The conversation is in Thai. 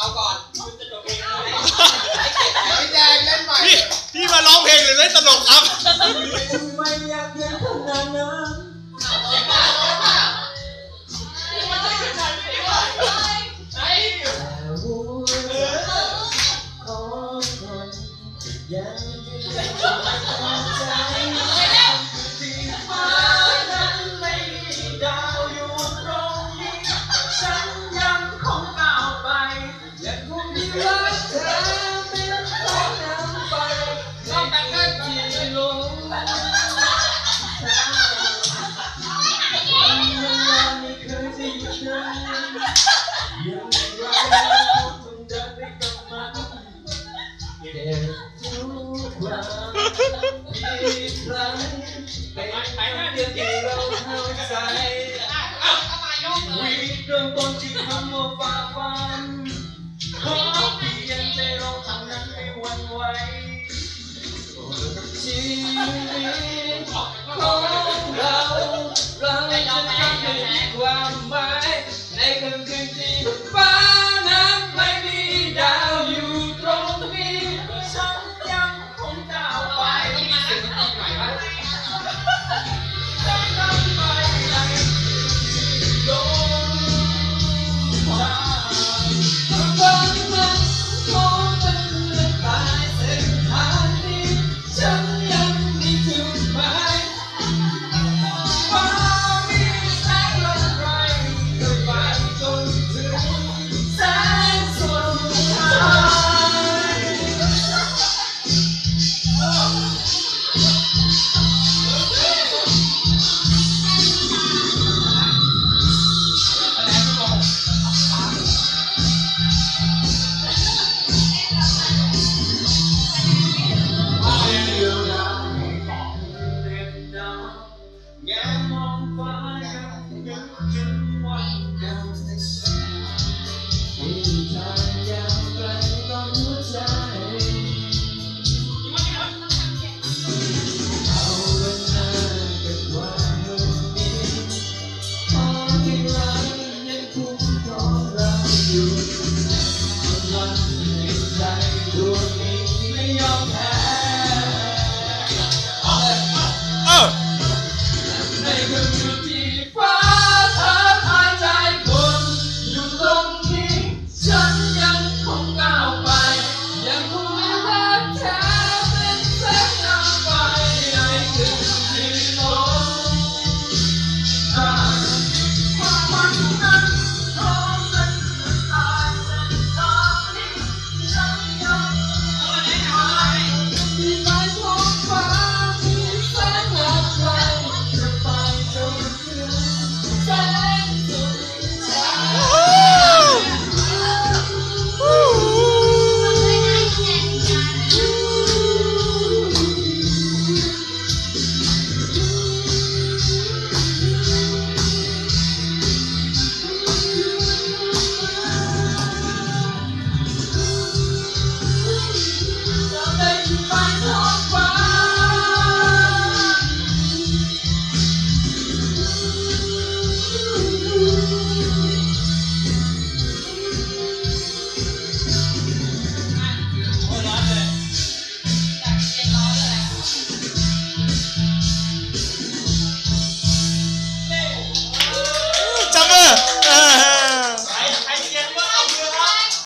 เอาก่อนคุณจะจบเองไม่แดงเล่นใหม่พี่พี่มาร้องเพลงหรือเล่นตลกครับ ไม่อยากเดินทางนั้ ทุกความดีใครไปหน้าที่เราเข้าใจวิธีเริ่มต้นที่คำว่าฝ่าฟันขอเพียงแต่เราทำนั้นไม่หวั่นไหวชีวิตของเราเราจะทำให้มีความ come